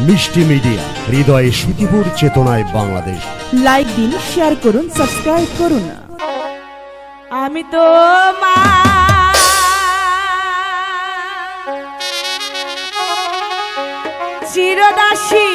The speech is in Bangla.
মিষ্টি মিডিয়া, হৃদয়ে সুখীপুর চেতনায় বাংলাদেশ। লাইক দিন শেয়ার করুন সাবস্ক্রাইব করুন। আমি তো মা। চিরদাসী।